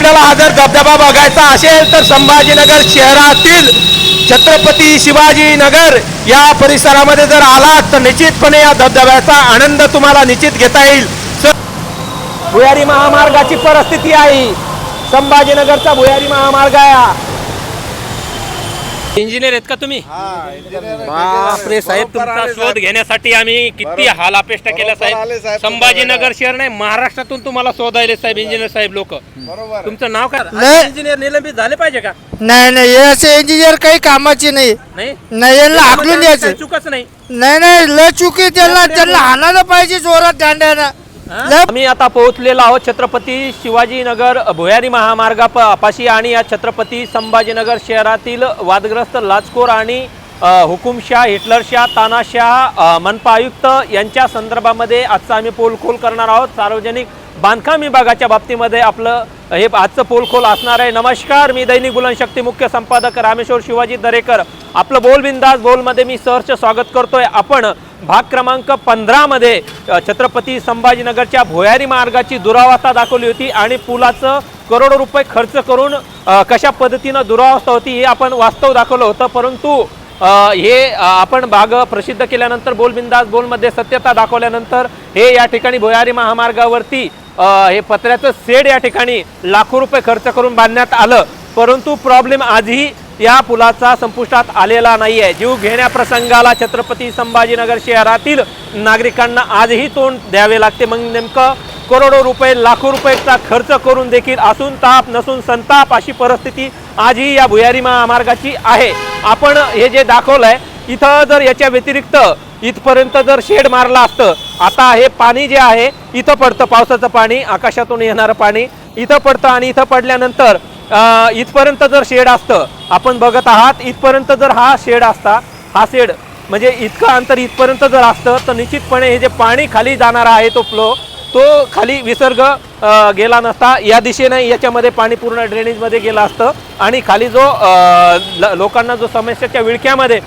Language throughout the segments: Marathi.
आपल्याला हा जर धबधबा बघायचा असेल तर संभाजीनगर शहरातील छत्रपती शिवाजीनगर या परिसरामध्ये जर आलात तर निश्चितपणे या धबधब्याचा आनंद तुम्हाला निश्चित घेता येईल. भुयारी महामार्गाची परिस्थिती आहे. संभाजीनगरचा भुयारी महामार्ग आहे इंजिनियर आहेत का तुम्ही? बापरे साहेब तुमचा शोध घेण्यासाठी आम्ही किती हाल अपेष्टा केल्या साहेब. संभाजीनगर शहर नाही महाराष्ट्रातून तुम्हाला शोधायले साहेब इंजिनियर साहेब लोक. बरोबर. तुमचं नाव काय. इंजिनियर निलंबित झाले पाहिजे का? नाही नाही असे इंजिनियर काही कामाचे नाही. नाही? नाही यांना हाकलून द्यायचं. काही चुकच नाही. नाही नाही लय चुकी त्यांना. त्यांना हाणायला पाहिजे जोरात दांड्यानं. आम्ही आता पोहोचलेलो आहोत छत्रपती शिवाजीनगर भुयारी महामार्गा पाशी आणि या छत्रपती संभाजीनगर शहरातील वादग्रस्त लाचखोर आणि हुकुमशाह हिटलरशाह तानाशाह मनपा आयुक्त यांच्या संदर्भामध्ये आजचा आम्ही पोलखोल करणार आहोत. सार्वजनिक बांधकाम विभागाच्या बाबतीमध्ये आपलं हे आजचं पोलखोल असणार आहे. नमस्कार मी दैनिक बुलनशक्ती मुख्य संपादक रामेश्वर शिवाजी दरेकर. आपलं बोल बिंदास बोलमध्ये मी सहर्ष स्वागत करतोय. आपण भाग क्रमांक पंधरामध्ये छत्रपती संभाजीनगरच्या भुयारी मार्गाची दुरावस्था दाखवली होती आणि पुलाचं करोडो रुपये खर्च करून कशा पद्धतीनं दुरावस्था होती हे आपण वास्तव दाखवलं होतं. परंतु हे आपण भाग प्रसिद्ध केल्यानंतर बोलबिंदास बोलमध्ये सत्यता दाखवल्यानंतर हे या ठिकाणी भुयारी महामार्गावरती हे पत्र्याचं सेड या ठिकाणी लाखो रुपये खर्च करून बांधण्यात आलं. परंतु प्रॉब्लेम आजही या पुलाचा संपुष्टात आलेला नाही आहे जीव घेण्या प्रसंगाला छत्रपती संभाजीनगर शहरातील नागरिकांना आजही तोंड द्यावे लागते. मग नेमकं करोडो रुपये लाखो रुपयेचा खर्च करून देखील असून ताप नसून संताप अशी परिस्थिती आजही या भुयारी महामार्गाची आहे. आपण हे जे दाखवलंय इथं जर याच्या व्यतिरिक्त इथपर्यंत जर शेड मारला असतं आता हे पाणी जे आहे इथं पडतं. पावसाचं पाणी आकाशातून येणारं पाणी इथं पडतं आणि इथं पडल्यानंतर इथपर्यंत जर शेड असतं आपण बघत आहात इथपर्यंत जर हा शेड असता हा शेड म्हणजे इतकं अंतर इथपर्यंत जर असतं तर निश्चितपणे हे जे पाणी खाली जाणारा आहे तो फ्लो तो खाली विसर्ग गेला नसता. या दिशेने याच्यामध्ये पाणी पूर्ण ड्रेनेजमध्ये गेलं असतं आणि खाली जो ल- लोकांना जो समस्याच्या विळख्यामध्ये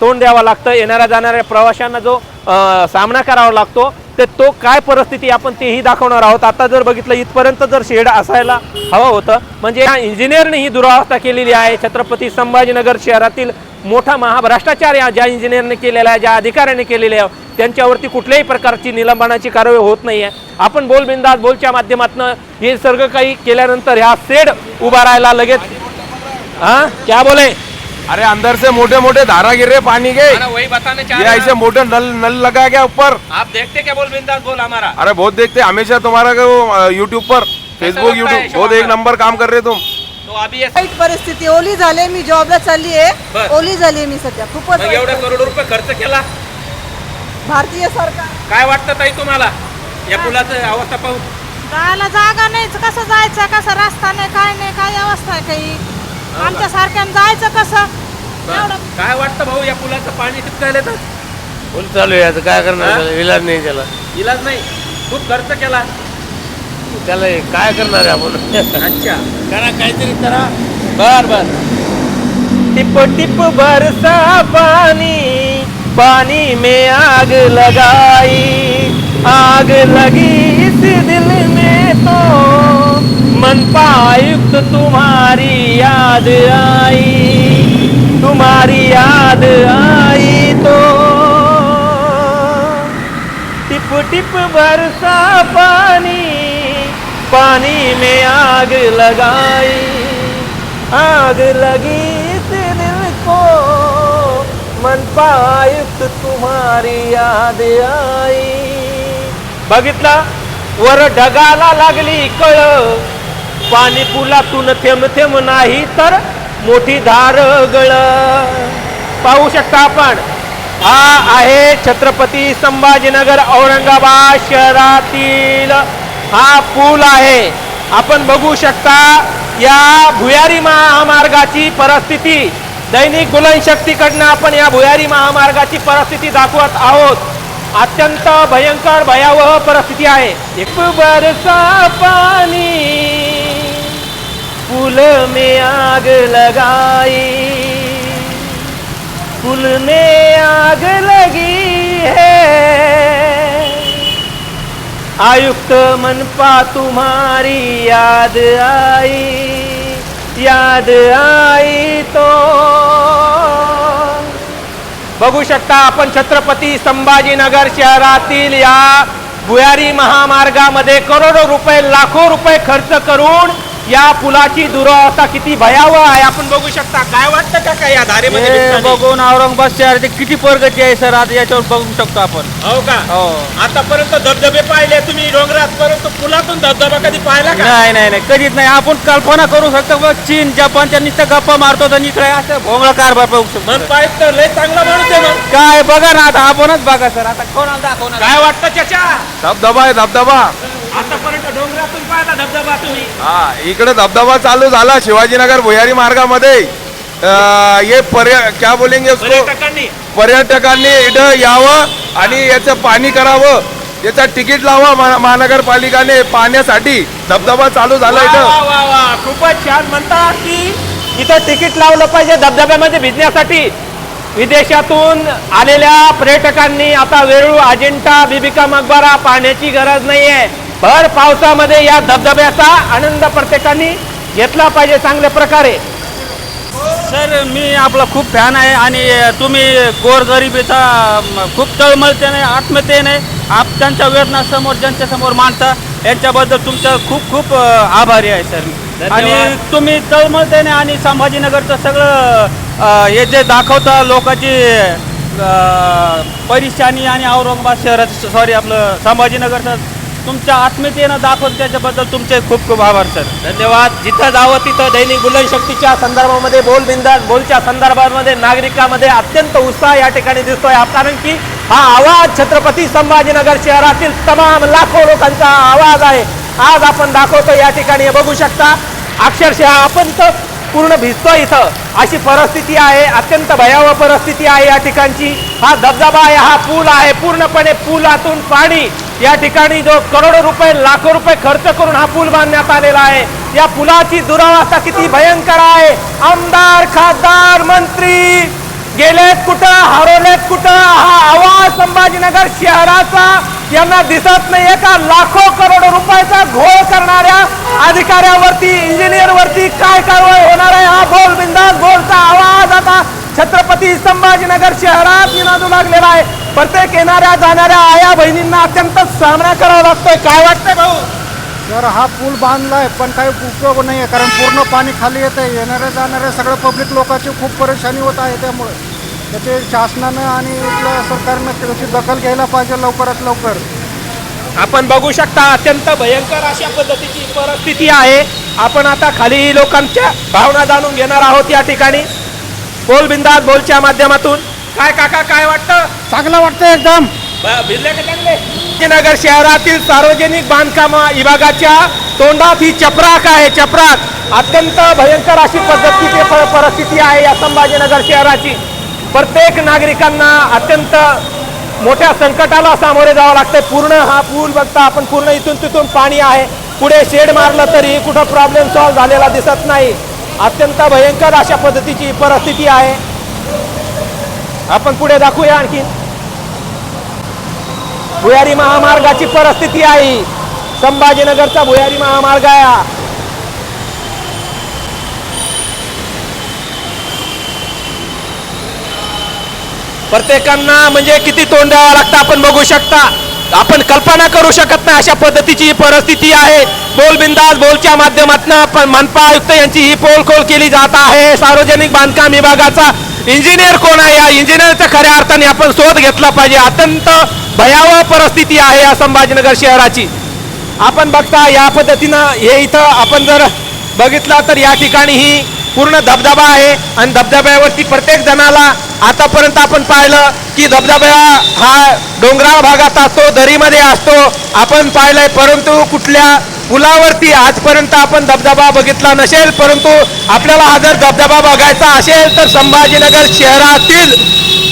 तोंड द्यावं लागतं येणाऱ्या जाणाऱ्या प्रवाशांना जो सामना करावा लागतो. तर तो काय परिस्थिती आपण तेही दाखवणार आहोत. आता जर बघितलं इथपर्यंत जर शेड असायला हवं होतं म्हणजे या इंजिनियरने ही दुरावस्था केलेली आहे. छत्रपती संभाजीनगर शहरातील मोठा महाभ्रष्टाचार या ज्या इंजिनियरने केलेला आहे ज्या अधिकाऱ्याने केलेले आहे त्यांच्यावरती कुठल्याही प्रकारची निलंबनाची कारवाई होत नाही आहे आपण बोलबिंदाज बोलच्या माध्यमातून हे सर्व काही केल्यानंतर ह्या शेड उभा राहायला लगेच हां क्या बोले? अरे अंदर से मोटे मोटे धारा गिर रहे पानी के। वही बताने ये ऐसे मोटे नल नल लगा गया ऊपर। आप देखते क्या बोल बिंदास बोल हमारा? अरे बहुत देखते हमेशा तुम्हारा यूट्यूब पर फेसबुक यूट्यूब बहुत एक? नंबर काम कर रहे तुम। तो अभी ये वाईट परिस्थिती ओली झाली मी जॉबला चालली आहे. बर. ओली झाली मी सध्या खूपच मग वाईट एवढे करोड रुपये खर्च केला? परिस्थिती. भारतीय सरकार. काय वाटतं ताई तुम्हाला? या पुलाचं अवस्था पाहून. जायला जागा नाही कसं जायचं कसं रस्ता नाही काय नाही काय अवस्था आहे काही आमच्या सारख्यानं जायचं कसं? एवढं. काय वाटतं भाऊ या पुलाचं पाणी टिपकायला येतं फुल चालू आहे आता काय करणार हा? त्याला? इलाज नाही त्याला. इलाज नाही? खूप खर्च केला. त्याला हे काय करणार आहे आपण? अच्छा. करा काहीतरी करा. बर बर. टिप टिप बरसा पानी पानी में आग लगाई. आग लगी इस दिल में तो मनपा आयुक्त तुम्हारी याद आई तुम्हारी याद आई तो। टिप टिप बरसा पानी पानी में आग लगाई। आग लगी इस दिल को मनपा आयुक्त तुम्हारी याद आई। बघितलं वर ढगाला लागली कळ। पाणी पुलातून थेंब थेंब नाही तर मोठी धार गळ. पाहू शकता आपण. हा आहे छत्रपती संभाजीनगर औरंगाबाद शहरातील हा पूल आहे. आपण बघू शकता या भुयारी महामार्गाची परिस्थिती. दैनिक गुलनशक्तीकडनं आपण या भुयारी महामार्गाची परिस्थिती दाखवत आहोत. अत्यंत भयंकर भयावह परिस्थिती आहे. एक बरसा पाणी. पुल में आग लगाई। पुल में आग लगी है। आयुक्त मनपा तुम्हारी याद आई। याद आई तो। बघू शकता आपण छत्रपती संभाजीनगर शहरातील या भुयारी महामार्गामध्ये करोडो रुपये लाखो रुपये खर्च करून या पुलाची दुरावस्था किती भयावह आहे आपण बघू शकता. काय वाटतं का काय या धारेमध्ये हे? बघून औरंगाबाद शहराची किती प्रगती आहे सर? आता याच्यावर बघू शकतो आपण. हो का? हो. आतापर्यंत धबधबे पाहिले तुम्ही डोंगरात परंतु पुलातून धबधबा कधी पाहिला का? नाही नाही नाही. कधीच नाही. आपण कल्पना करू शकतो बघ चीन जपानच्या नुसतं गप्पा मारतो तर इकडे असं भोंगळा कारभार बघू शकतो मन पाहिजे तर लय चांगला माणूस आहे मग काय बघा ना आता आपणच बघा सर. आता कोणाला दाखवणार? काय वाटतं त्याच्या धबधबा आहे धबधबा. आतापर्यंत धबधबा तुम्ही? हा इकडे धबधबा चालू झाला शिवाजीनगर भुयारी मार्गामध्ये. अं, ये पर्य क्या बोलेंगे उसको? पर्यटकांनी. पर्यटकांनी इथं यावं आणि याचं पाणी करावं. याचं तिकीट लावा महा- महानगरपालिकाने पाण्यासाठी. धबधबा चालू झाला वा, इथं. वा, वा, वा. खूपच छान म्हणतात की इथं तिकीट लावलं पाहिजे धबधब्यामध्ये भिजण्यासाठी. विदेशातून आलेल्या पर्यटकांनी आता वेरूळ अजिंठा बिबिका मकबरा पाहण्याची गरज नाहीये. भर पावसामध्ये या धबधब्याचा आनंद प्रत्येकाने घेतला पाहिजे चांगल्या प्रकारे सर मी आपला खूप फॅन आहे आणि तुम्ही गोरगरिबीचा खूप तळमळतेने आत्मतेने आप त्यांच्या वेदनासमोर जनतेसमोर मांडता यांच्याबद्दल तुमचं खूप खूप आभारी आहे सर. आणि तुम्ही तळमळतेने आणि संभाजीनगरचं सगळं हे जे दाखवता लोकांची परेशानी आणि औरंगाबाद शहरात सॉरी आपलं संभाजीनगरचं तुमच्या आत्मीयतेनं दाखवून त्याच्याबद्दल तुमचे खूप खूप आभार सर. धन्यवाद. जिथं जावं तिथं दैनिक बुलनशक्तीच्या संदर्भामध्ये बोल बिंदास बोलच्या संदर्भामध्ये नागरिकांमध्ये अत्यंत उत्साह या ठिकाणी दिसतोय कारण की हा आवाज छत्रपती संभाजीनगर शहरातील तमाम लाखो लोकांचा आवाज आहे. आज आपण दाखवतो या ठिकाणी बघू शकता. अक्षरशः आपण तर पूर्ण भिजतो इथं. अशी परिस्थिती आहे अत्यंत भयावह परिस्थिती आहे या ठिकाणची. हा धबधबा आहे हा पूल आहे. पूर्णपणे पुलातून पाणी या ठिकाणी जो करोडो रुपये लाखो रुपये खर्च करून हा पूल बांधण्यात आलेला आहे. या पुलाची दुरावस्था किती भयंकर आहे. आमदार खासदार मंत्री गेलेत कुठं हरवलेत कुठं हा आवाज संभाजीनगर शहराचा यांना दिसत नाही एका लाखो करोडो रुपयाचा घोळ करणाऱ्या अधिकाऱ्यावरती इंजिनियरवरती काय कारवाई होणार आहे? हा बोल बिंदास बोलचा आवाज आता छत्रपती संभाजीनगर शहरात निनादू लागलेला आहे. प्रत्येक येणाऱ्या जाणाऱ्या आया बहिणींना अत्यंत सामना करावा लागतोय. काय वाटतंय भाऊ? तर हा पूल बांधलाय पण काही उपयोग नाही आहे कारण पूर्ण पाणी खाली येत आहे येणाऱ्या जाणाऱ्या सगळ्या पब्लिक लोकांची खूप परेशानी होत आहे त्यामुळे. त्याचे शासनानं आणि इथल्या सरकारनं त्याची दखल घ्यायला पाहिजे लवकरात लवकर. आपण बघू शकता अत्यंत भयंकर अशा पद्धतीची परिस्थिती आहे. आपण आता खाली लोकांच्या भावना जाणून घेणार आहोत या ठिकाणी. बोल बिंदास बोलच्या माध्यमातून. काय काका काय वाटतं? चांगलं वाटतं एकदम. ब- भिजले का चांगले? नगर शहरातील सार्वजनिक बांधकाम विभागाच्या तोंडात ही चपराक आहे चपराक. अत्यंत भयंकर अशी पद्धतीची प- परिस्थिती आहे या संभाजीनगर शहराची. प्रत्येक नागरिकांना अत्यंत मोठ्या संकटाला सामोरे जावं लागतंय. पूर्ण हा पूल बघता आपण पूर्ण इथून तिथून पाणी आहे. पुढे शेड मारलं तरी कुठं प्रॉब्लेम सॉल्व्ह झालेला दिसत नाही. अत्यंत भयंकर अशा पद्धतीची परिस्थिती आहे. आपण पुढे दाखवूया आणखी भुयारी महामार्गाची परिस्थिती आहे संभाजीनगरचा भुयारी महामार्ग आहे प्रत्येकांना म्हणजे किती तोंड द्यावं लागतं आपण बघू शकता. आपण कल्पना करू शकत नाही अशा पद्धतीची ही परिस्थिती आहे. बोलबिंदास बोलच्या माध्यमातून पण मनपा आयुक्त यांची ही पोलखोल केली जात आहे. सार्वजनिक बांधकाम विभागाचा इंजिनियर कोण आहे? या इंजिनियरचा खऱ्या अर्थाने आपण शोध घेतला पाहिजे. अत्यंत भयावह परिस्थिती आहे या संभाजीनगर शहराची. आपण बघता या पद्धतीनं हे इथं आपण जर बघितलं तर या ठिकाणी ही पूर्ण धबधबा आहे आणि धबधब्यावरती प्रत्येक जणाला आतापर्यंत आपण पाहिलं की धबधबा हा डोंगराळ भागात असतो दरीमध्ये असतो. आपण पाहिलंय परंतु कुठल्या पुलावरती आजपर्यंत आपण धबधबा बघितला नसेल परंतु आपल्याला हा जर धबधबा बघायचा असेल तर संभाजीनगर शहरातील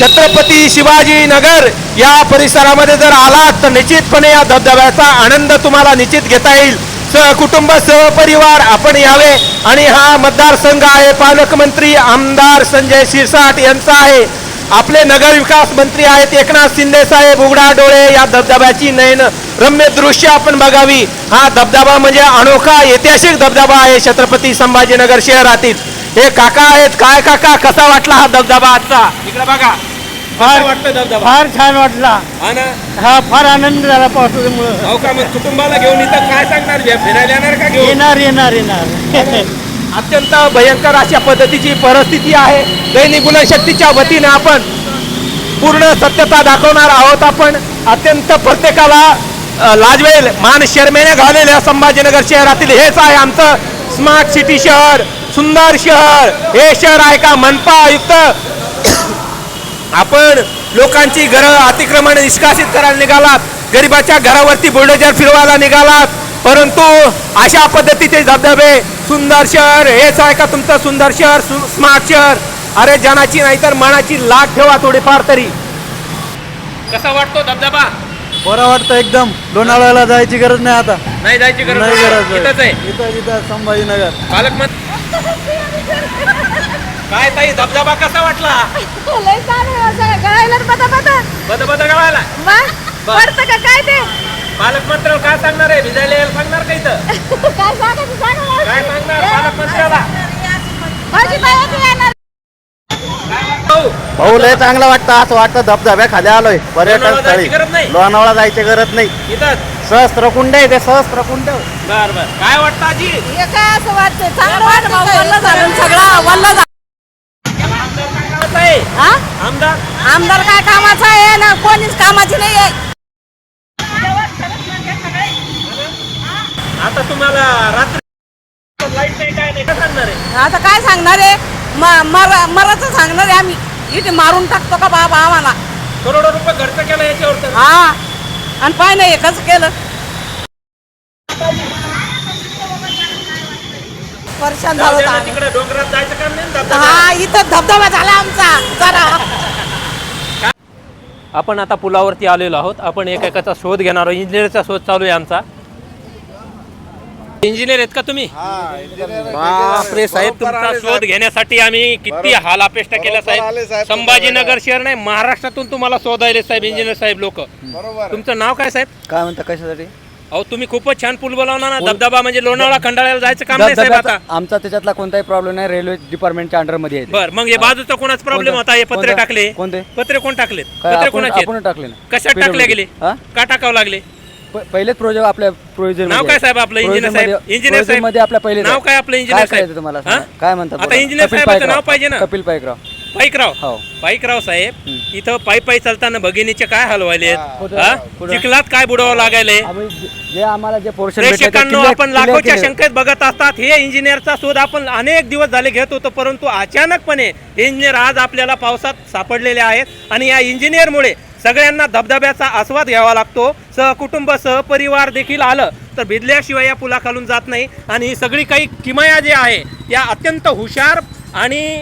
छत्रपती शिवाजीनगर या परिसरामध्ये जर आलात तर निश्चितपणे या धबधब्याचा आनंद तुम्हाला निश्चित घेता येईल. सहकुटुंब सहपरिवार आपण यावे. आणि हा मतदारसंघ आहे. पालकमंत्री आमदार संजय शिरसाट यांचा आहे. आपले नगरविकास मंत्री आहेत एकनाथ शिंदे साहेब. उघडा डोळे या धबधब्याची नयन रम्य दृश्य आपण बघावी. हा धबधबा म्हणजे अनोखा ऐतिहासिक धबधबा आहे छत्रपती संभाजीनगर शहरातील. हे काका आहेत. काय काका? कसा वाटला हा धबधबा आजचा? इकडे बघा. फार वाटतं धबधबा फार छान वाटला. हा ना? हा फार आनंद झाला पावसामुळे. अहो का मग कुटुंबाला घेऊन इथं काय सांगणार? फिरायला येणार का घेऊन? येणार येणार येणार. अत्यंत भयंकर अशा पद्धतीची परिस्थिती आहे. दैनिक गुणशक्तीच्या वतीने आपण पूर्ण सत्यता दाखवणार आहोत आपण. अत्यंत प्रत्येकाला लाजवेल. मान शर्मेने घालेल्या संभाजीनगर शहरातील हेच आहे आमचं स्मार्ट सिटी शहर. सुंदर शहर. हे शहर आहे का? मनपा आयुक्त आपण लोकांची घरं अतिक्रमण निष्कासित करायला निघालात. गरिबाच्या घरावरती बुलडोजर फिरवायला निघालात. परंतु अशा पद्धतीचे धबधबे सुंदर शहर हेच आहे का तुमचं सुंदर शहर सु- स्मार्ट शहर. अरे जनाची नाही तर मनाची लाट ठेवा थोडीफार तरी. कसा वाटतो धबधबा? बरं वाटतं एकदम. लोणावळ्याला जायची गरज नाही आता. नाही जायची गरज नाही. गरज. इथंच आहे. इथं इथं संभाजीनगर. पालकमंत्री काय ताई धबधबा कसा वाटला? लय छान आहे असं गळायला बता बता बद बद गळायला मग पडतं का? काय ते? पालकमंत्र्याला काय सांगणार आहे? भिजायला यायला सांगणार का इथं? काय सांगायचं सांगा काय सांगणार पालकमंत्र्याला? माझी बायको येणार. भाऊ, भाऊ लय चांगलं वाटतं. असं वाटतं धबधब्या खाली आलोय. पर्यटन लोणावळा स्थळी. जायची गरज नाही? लोणावळा जायची गरज नाही. इथंच? सहस्त्रकुंड आहे ते सहस्त्रकुंड बर बर. काय वाटतं आजी? हे काय असं वाटतं चांगलं वाटतं सगळं वल्ल हा? आमदार? आमदार काय कामाचा आहे ना? कोणीच कामाची नाही आहे. आता तुम्हाला रात्री लाइट नाही काय नाही काय सांगणार आहे? आता काय सांगणार आहे? म- मर मराचं सांगणार आहे आम्ही. इथे मारून टाकतो का बाबा आम्हाला? करोडो रुपये खर्च केला याच्यावर तर. हा. आणि पाय नाही हे कसं केलं? परेशान झालो. तिकडे डोंगरात जायचं काम नाही. हा इथं धबधबा झाला आमचा. जरा आपण आता पुलावरती आलेलो आहोत. आपण एकेकाचा शोध घेणार आहोत. इंजिनियरचा शोध चालू आहे आमचा. इंजिनियर आहेत का तुम्ही? बापरे साहेब तुमचा शोध घेण्यासाठी आम्ही किती हाल अपेष्टा केल्या साहेब? संभाजीनगर शहर नाही महाराष्ट्रातून तुम्हाला शोधायले साहेब इंजिनियर साहेब लोक. तुमचं नाव काय साहेब? काय म्हणता कशासाठी? अहो तुम्ही खूपच छान पूल बनवला ना. धबधबा म्हणजे लोणावळा खंडाळ्याला जायचं काम नाही साहेब आता. आमचा त्याच्यातला कोणताही प्रॉब्लेम नाही. रेल्वे डिपार्टमेंटच्या अंडरमध्ये आहे ते. बर मग हे बाजूचा कोणाच प्रॉब्लेम? होता? हे पत्रे कोणता? टाकले? कोणते? पत्रे कोण टाकलेत? काय पत्रे आपण कोणाचे आपण टाकले ना कशात टाकले गेले? हा? का टाकावं लागले? प- पहिलेच प्रोजेक्ट आपल्या प्रोविजन नाव काय साहेब आपलं? इंजिनियर साहेब इंजिनियर साहेबमध्ये आपल्या पहिले नाव काय आपलं इंजिनियर साहेब? तुम्हाला हा? काय म्हणतात आता. इंजिनियर कपिल साहेबाचं पायकराव. नाव पाहिजे ना. कपिल पायकराव. पाईकराव. हो. पाईकराव साहेब इथं पायी पायी चालताना भगिनीचे काय हलवायले हा? चिखलात काय बुडवावं लागायले? आम्ही जे- जे आम्हाला जे पोर्शन प्रेक्षकांनो आपण लाखोच्या शंकेत बघत असतात. हे इंजिनियरचा शोध आपण अनेक दिवस झाले घेत होतो परंतु अचानकपणे हे इंजिनियर आज आपल्याला पावसात सापडलेले आहेत आणि या इंजिनियरमुळे सगळ्यांना धबधब्याचा आस्वाद घ्यावा लागतो. सहकुटुंब सहपरिवार देखील आलं तर भिजल्याशिवाय या पुलाखालून जात नाही. आणि ही सगळी काही किमया जे आहे या अत्यंत हुशार आणि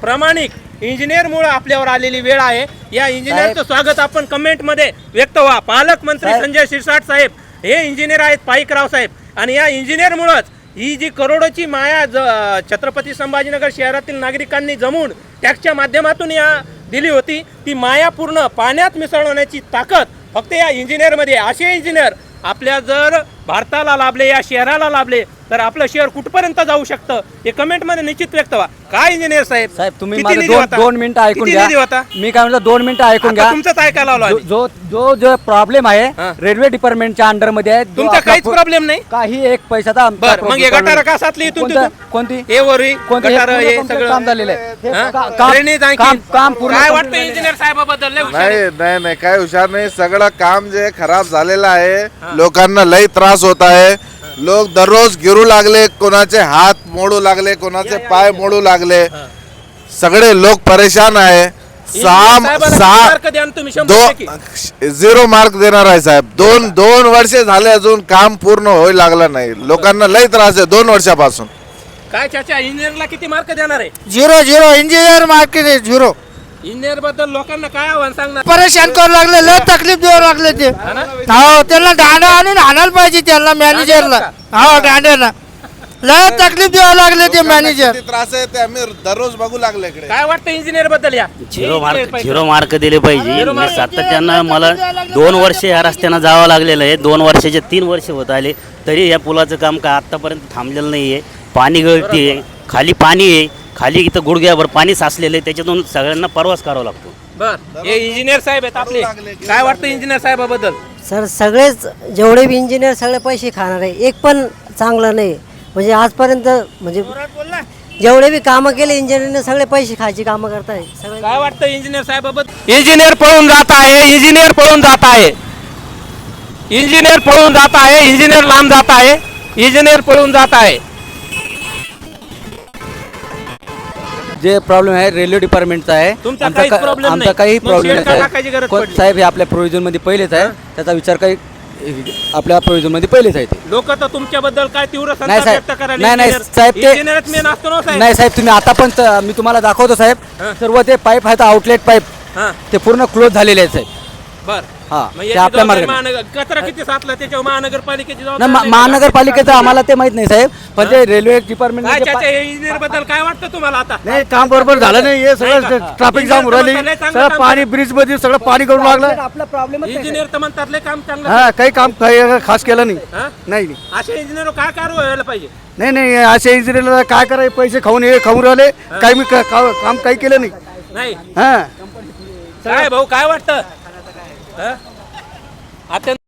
प्रामाणिक इंजिनियरमुळे आपल्यावर आलेली वेळ आहे या इंजिनियरचं स्वागत आपण कमेंटमध्ये व्यक्त व्हा पालकमंत्री. संजय शिरसाट साहेब हे इंजिनियर आहेत पाईकराव साहेब आणि या इंजिनियरमुळंच ही जी करोडोची माया ज छत्रपती संभाजीनगर शहरातील नागरिकांनी जमून टॅक्सच्या माध्यमातून या दिली होती ती माया पूर्ण पाण्यात मिसळवण्याची ताकद फक्त या इंजिनियरमध्ये. असे इंजिनियर आपल्या जर भारताला लाभले या शहराला लाभले तर आपलं शहर कुठपर्यंत जाऊ शकतं हे कमेंटमध्ये निश्चित व्यक्त व्हा काय इंजिनियर साहेब साहेब तुम्ही किती माझं निधी दोन होता? दोन मिनिटं ऐकून किती घ्या होता मी काय म्हणतो दोन मिनिटं ऐकून आता घ्या तुमचंच ऐकायला आलो जो आम्ही. जो जो जो प्रॉब्लेम आहे हा. रेल्वे डिपार्टमेंटच्या अंडरमध्ये आहे जो तुमचा आपला काहीच प्रॉब्लेम नाही काही एक पैशाचा आमचा बर मग हे गटार का साचली इथून कोणतं- तिथून? कोणती हे वरी कोणती हे पूर्ण सगळं काम झालेलं आहे हे? का- काम- ड्रेनेज आणखी? काम काम पूर्ण काय वाटतं. इंजिनियर साहेबाबद्दल लय हुशार आहे. नाही नाही नाही काय हुशार नाही सगळं काम जे खराब झालेलं आहे लोकांना लई त्रास होत आहे लोक दररोज गिरू लागले कोणाचे हात मोडू लागले कोणाचे पाय मोडू लागले. सगळे लोक परेशान आहे. सहा सहा मार्क झिरो मार्क देणार आहे साहेब. दोन दोन वर्षे झाले अजून काम पूर्ण होऊ लागलं नाही. लोकांना लई त्रास आहे दोन वर्षापासून. काय चाचा इंजिनियरला किती मार्क देणार आहे? Zero zero. इंजिनियर मार्केट आहे झिरो. इंजिनियरबद्दल लोकांना काय आव्हान सांगणार? परेशान करू लागले लय तकलीफ देऊ लागले ते. हा ना? त्यांना दांडा आणून आणायला पाहिजे त्यांना मॅनेजरला हो दांड्याला. लय तकलीफ द्यावं लागले ते मॅनेजर त्रास आहे ते आम्ही दररोज बघू लागले इकडे. काय वाटतं इंजिनियरबद्दल या? झिरो मार्क झिरो मार्क दिले पाहिजे. मी मार्क. सातत्यानं मला दोन वर्ष या रस्त्यानं जावं लागलेलं आहे. दोन वर्षाचे तीन वर्ष होत आले. तरी या पुलाचं काम काय आत्तापर्यंत थांबलेलं नाही आहे पाणी गळती. आहे खाली पाणी आहे. खाली इथं गुडघ्याभर पाणी साचलेलं आहे त्याच्यातून सगळ्यांना प्रवास करावा लागतो. बर. हे इंजिनियर साहेब आहेत आपले. काय वाटतं इंजिनियर साहेबाबद्दल? सर सगळेच जेवढे बी इंजिनियर सगळे पैसे खाणार आहे. एक पण चांगलं नाही. म्हणजे आजपर्यंत म्हणजे जेवढे बी कामं केले इंजिनियरने सगळे पैसे खायची कामं करताय. सगळे काय वाटतं इंजिनियर साहेबाबद्दल? इंजिनियर पळून जात आहे इंजिनियर पळून जात आहे. इंजिनियर पळून जात आहे इंजिनियर लांब जात आहे इंजिनियर पळून जात आहे. जे प्रॉब्लेम आहे रेल्वे डिपार्टमेंटचा आहे. तुमचा आमचा काहीच का- problem आमचा नाही. काही मग प्रॉब्लेम शेड का टाकायची गरज नाही पडली? साहेब हे आपल्या प्रोव्हिजनमध्ये पहिलेच आहे. त्याचा विचार काही आपल्या प्रोव्हिजनमध्ये पहिलेच आहे ते. लोक तर तुमच्याबद्दल काय तीव्र नाही संताप साहेब करायला नाही नाही engineer- साहेब ते engineerच मेन असतो ना साहेब. नाही साहेब तुम्ही आता पण त- मी तुम्हाला दाखवतो साहेब. सर्व ते पाईप आहेत आउटलेट पाईप हा. ते पूर्ण क्लोज झालेले आहेत साहेब. बर. हा मग ते याची आपल्या जबाबदारी मार्गाने. महानगर कचरा किती साचला त्याच्यावर महानगरपालिकेची नाही, जबाबदारी मा- नाही. का? महानगरपालिकेचं आम्हाला ते माहीत नाही साहेब. पण ते रेल्वे डिपार्टमेंट काय चाचा इंजिनियरबद्दल काय वाटतं तुम्हाला आता? नाही काम बरोबर झालं नाही हे? सगळं ट्रॅफिक जाम चांगलं सगळं पाणी. ब्रिजमध्ये सगळं पाणी करून लागलं. आपला प्रॉब्लेम इंजिनियर तर म्हणतात लय काम चांगलं हा काही काम काही खास केलं नाही. हा? नाही नाही. असे इंजिनियर काय काय व्हायला पाहिजे? नाही नाही असे इंजिनियरला काय करायचे? पैसे खाऊन हे खाऊन राहिले. काही मी का- का- काम काही केलं नाही. नाही. हा. काय भाऊ काय वाटतं? हा? आता